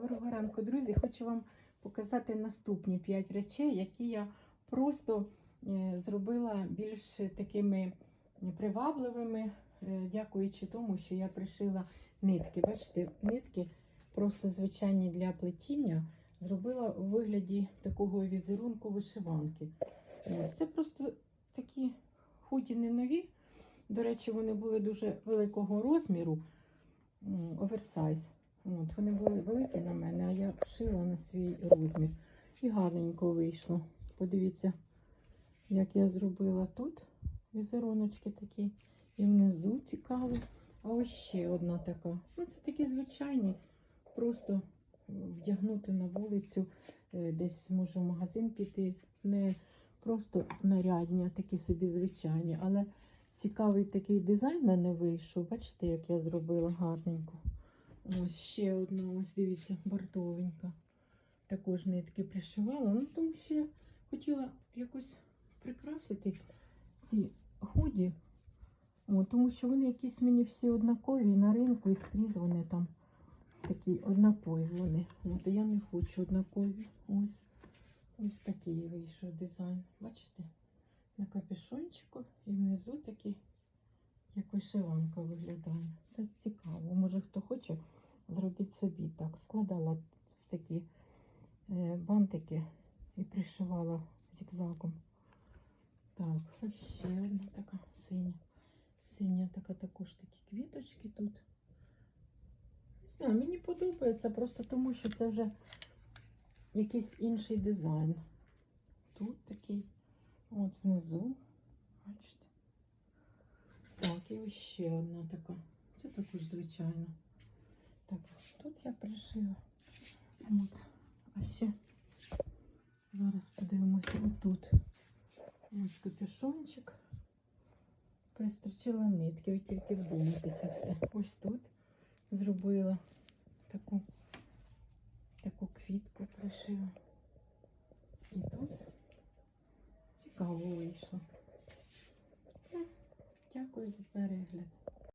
Доброго ранку, друзі! Хочу вам показати наступні 5 речей, які я просто е, зробила більш такими привабливими, е, дякуючи тому, що я пришила нитки. Бачите, нитки просто звичайні для плетіння. Зробила у вигляді такого візерунку вишиванки. Ось це просто такі худі нові. До речі, вони були дуже великого розміру, оверсайз. От, вони були великі на мене, а я шила на свій розмір. І гарненько вийшло. Подивіться, як я зробила тут візеруночки такі. І внизу цікаво. А ось ще одна така. Ну, це такі звичайні. Просто вдягнути на вулицю, е, десь можу в магазин піти. Не просто нарядні, а такі собі звичайні. Але цікавий такий дизайн в мене вийшов. Бачите, як я зробила гарненько. Ось ще одна, ось дивіться, бортовенька. Також нитки пришивала. Ну, тому що я хотіла якось прикрасити ці худі. О, тому що вони якісь мені всі однакові на ринку, і скрізь вони там такі однакові вони. От, я не хочу однакові. Ось. Ось такий вийшов дизайн. Бачите? На капюшончику і внизу такий, як вишиванка виглядає. Це цікаво. Може хто хоче, зробіть собі так. Складала такі е, бантики і пришивала зігзагом. Так, ще одна така синя. Синя така також такі квіточки тут. Не знаю, мені подобається просто тому, що це вже якийсь інший дизайн. Тут такий, от внизу. Так, і ще одна така. Це також звичайно. Так, тут я пришила. От. А ще зараз подивимося отут. Ось капюшончик. Пристрочила нитки, ви тільки вдумайтеся в це. Ось тут зробила таку, таку квітку пришила. І тут цікаво вийшло. ዝባር ያለት